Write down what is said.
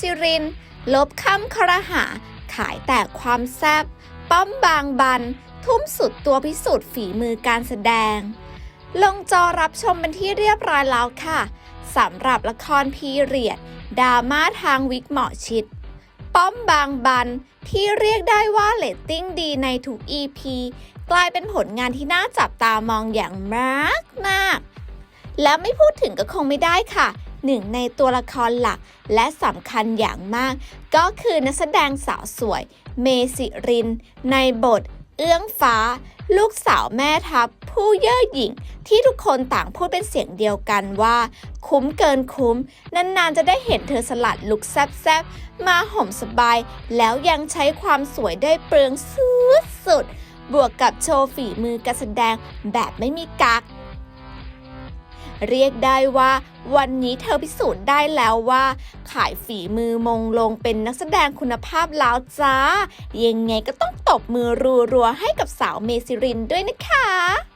ซิริน ลบคำครหา ขายแต่ความแซบป้อมบางบัน ทุ่มสุดตัวพิสูจน์ฝีมือการแสดง ลงจอรับชมเป็นที่เรียบร้อยแล้วค่ะสำหรับละครพีเรียดดราม่าทางวิกเหมาะชิด ป้อมบางบันที่เรียกได้ว่าเลตติ้งดีในทุก EP กลายเป็นผลงานที่น่าจับตามองอย่างมากมากและไม่พูดถึงก็คงไม่ได้ค่ะ หนึ่งในตัวละครหลัก และสำคัญอย่างมาก ก็คือนักแสดงสาวสวย เมสิริน ในบท เอื้องฟ้า ลูกสาวแม่ทัพ ผู้เย่อหยิ่ง ที่ทุกคนต่างพูดเป็นเสียงเดียวกันว่า คุ้มเกินคุ้ม นานๆจะได้เห็นเธอสลัดลุคแซบๆ มาห่มสบาย แล้วยังใช้ความสวยได้เปลืองสุดสุดๆบวกกับโชว์ฝีมือการแสดงแบบไม่มีกัก เรียกได้ว่า วันนี้เธอพิสูจน์ได้แล้วว่า ขายฝีมือมงลงเป็นนักแสดงคุณภาพแล้วจ้า ยังไงก็ต้องตบมือรัวๆให้กับสาวเมซิรินด้วยนะคะ